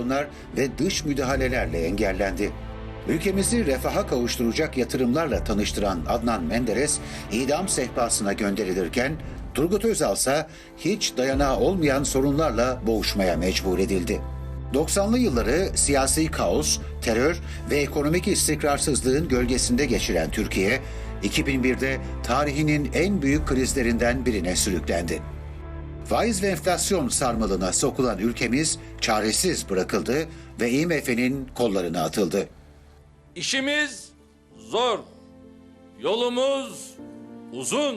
Onlar ve dış müdahalelerle engellendi. Ülkemizi refaha kavuşturacak yatırımlarla tanıştıran Adnan Menderes idam sehpasına gönderilirken Turgut Özal ise hiç dayanağı olmayan sorunlarla boğuşmaya mecbur edildi. 90'lı yılları siyasi kaos, terör ve ekonomik istikrarsızlığın gölgesinde geçiren Türkiye, 2001'de tarihinin en büyük krizlerinden birine sürüklendi. Faiz ve enflasyon sarmalına sokulan ülkemiz çaresiz bırakıldı ve IMF'nin kollarına atıldı. İşimiz zor. Yolumuz uzun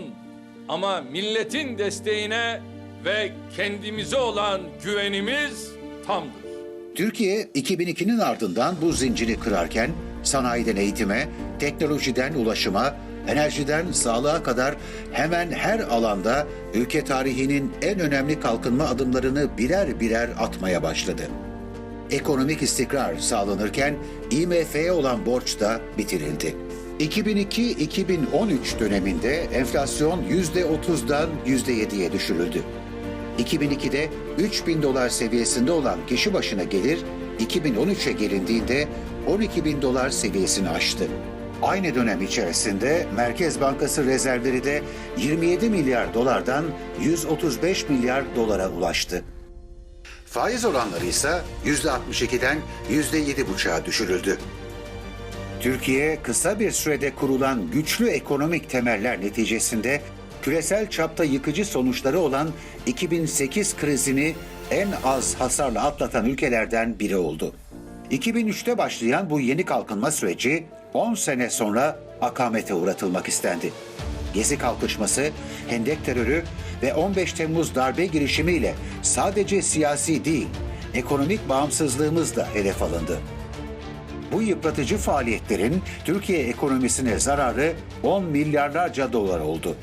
ama milletin desteğine ve kendimize olan güvenimiz tamdır. Türkiye 2002'nin ardından bu zinciri kırarken sanayiden eğitime, teknolojiden ulaşıma, enerjiden sağlığa kadar hemen her alanda ülke tarihinin en önemli kalkınma adımlarını birer birer atmaya başladı. Ekonomik istikrar sağlanırken IMF'ye olan borç da bitirildi. 2002-2013 döneminde enflasyon %30'dan %7'ye düşürüldü. 2002'de 3000 dolar seviyesinde olan kişi başına gelir 2013'e gelindiğinde 12 bin dolar seviyesini aştı. Aynı dönem içerisinde Merkez Bankası rezervleri de 27 milyar dolardan 135 milyar dolara ulaştı. Faiz oranları ise %62'den %7,5'a düşürüldü. Türkiye kısa bir sürede kurulan güçlü ekonomik temeller neticesinde küresel çapta yıkıcı sonuçları olan 2008 krizini en az hasarla atlatan ülkelerden biri oldu. 2003'te başlayan bu yeni kalkınma süreci 10 sene sonra akamete uğratılmak istendi. Gezi kalkışması, Hendek terörü ve 15 Temmuz darbe girişimiyle sadece siyasi değil, ekonomik bağımsızlığımız da hedef alındı. Bu yıpratıcı faaliyetlerin Türkiye ekonomisine zararı 10 milyarlarca dolar oldu.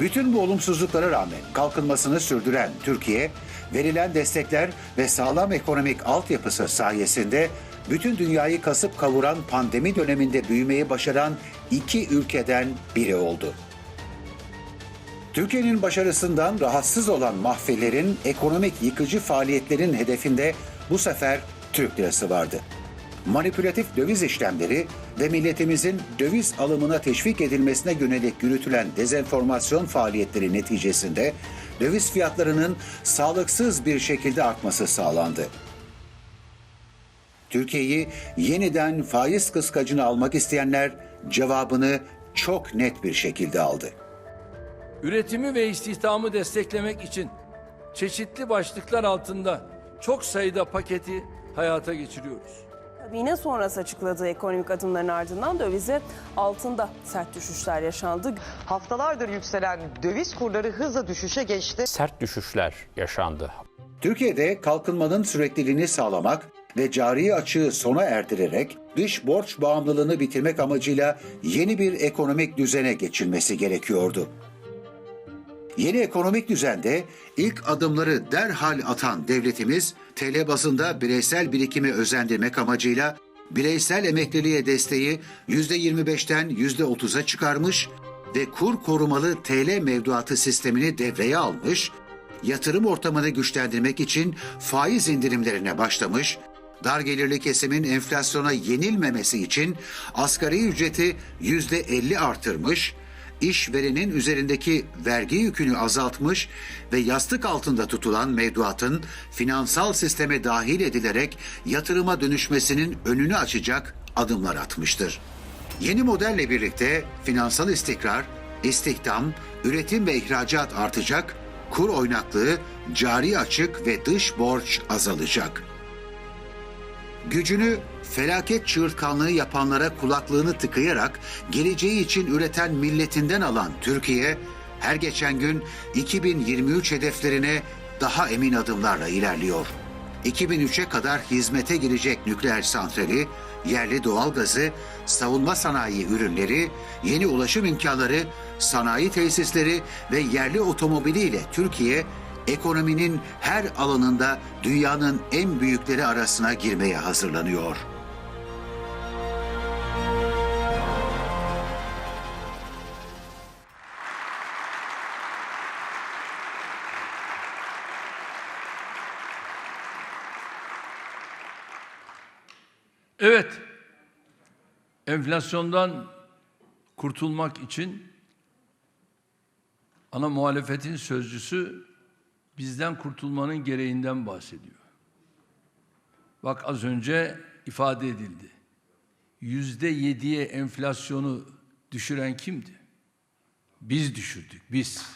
Bütün bu olumsuzluklara rağmen kalkınmasını sürdüren Türkiye, verilen destekler ve sağlam ekonomik altyapısı sayesinde bütün dünyayı kasıp kavuran pandemi döneminde büyümeyi başaran iki ülkeden biri oldu. Türkiye'nin başarısından rahatsız olan mahfelerin ekonomik yıkıcı faaliyetlerin hedefinde bu sefer Türk lirası vardı. Manipülatif döviz işlemleri ve milletimizin döviz alımına teşvik edilmesine yönelik yürütülen dezenformasyon faaliyetleri neticesinde döviz fiyatlarının sağlıksız bir şekilde artması sağlandı. Türkiye'yi yeniden faiz kıskacına almak isteyenler cevabını çok net bir şekilde aldı. Üretimi ve istihdamı desteklemek için çeşitli başlıklar altında çok sayıda paketi hayata geçiriyoruz. Kabine sonrası açıkladığı ekonomik adımların ardından dövize altında sert düşüşler yaşandı. Haftalardır yükselen döviz kurları hızla düşüşe geçti. sert düşüşler yaşandı. Türkiye'de kalkınmanın sürekliliğini sağlamak ve cari açığı sona erdirerek dış borç bağımlılığını bitirmek amacıyla yeni bir ekonomik düzene geçilmesi gerekiyordu. Yeni ekonomik düzende ilk adımları derhal atan devletimiz TL bazında bireysel birikimi özendirmek amacıyla bireysel emekliliğe desteği %25'ten %30'a çıkarmış ve kur korumalı TL mevduatı sistemini devreye almış, yatırım ortamını güçlendirmek için faiz indirimlerine başlamış, dar gelirli kesimin enflasyona yenilmemesi için asgari ücreti %50 artırmış, işverenin üzerindeki vergi yükünü azaltmış ve yastık altında tutulan mevduatın finansal sisteme dahil edilerek yatırıma dönüşmesinin önünü açacak adımlar atmıştır. Yeni modelle birlikte finansal istikrar, istihdam, üretim ve ihracat artacak, kur oynaklığı, cari açık ve dış borç azalacak. Gücünü felaket çığırtkanlığı yapanlara kulaklığını tıkayarak geleceği için üreten milletinden alan Türkiye, her geçen gün 2023 hedeflerine daha emin adımlarla ilerliyor. 2003'e kadar hizmete girecek nükleer santrali, yerli doğalgazı, savunma sanayi ürünleri, yeni ulaşım imkanları, sanayi tesisleri ve yerli otomobiliyle Türkiye ekonominin her alanında dünyanın en büyükleri arasına girmeye hazırlanıyor. Evet, enflasyondan kurtulmak için ana muhalefetin sözcüsü bizden kurtulmanın gereğinden bahsediyor. Bak az önce ifade edildi. Yüzde yediye enflasyonu düşüren kimdi? Biz düşürdük, biz.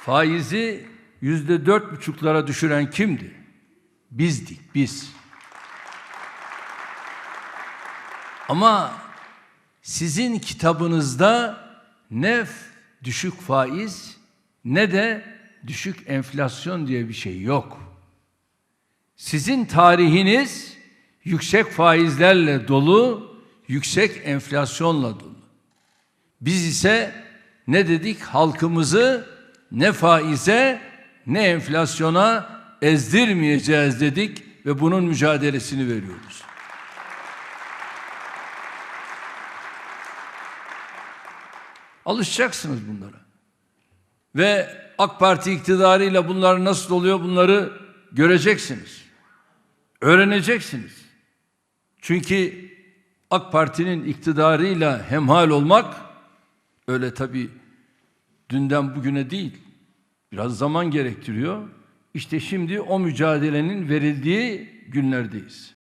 Faizi yüzde dört buçuklara düşüren kimdi? Bizdik, biz. Ama sizin kitabınızda ne düşük faiz ne de düşük enflasyon diye bir şey yok. Sizin tarihiniz yüksek faizlerle dolu, yüksek enflasyonla dolu. Biz ise ne dedik? Halkımızı ne faize ne enflasyona ezdirmeyeceğiz dedik ve bunun mücadelesini veriyoruz. Alışacaksınız bunlara. Ve AK Parti iktidarıyla bunlar nasıl oluyor bunları göreceksiniz. Öğreneceksiniz. Çünkü AK Parti'nin iktidarıyla hemhal olmak öyle tabii dünden bugüne değil. Biraz zaman gerektiriyor. İşte şimdi o mücadelenin verildiği günlerdeyiz.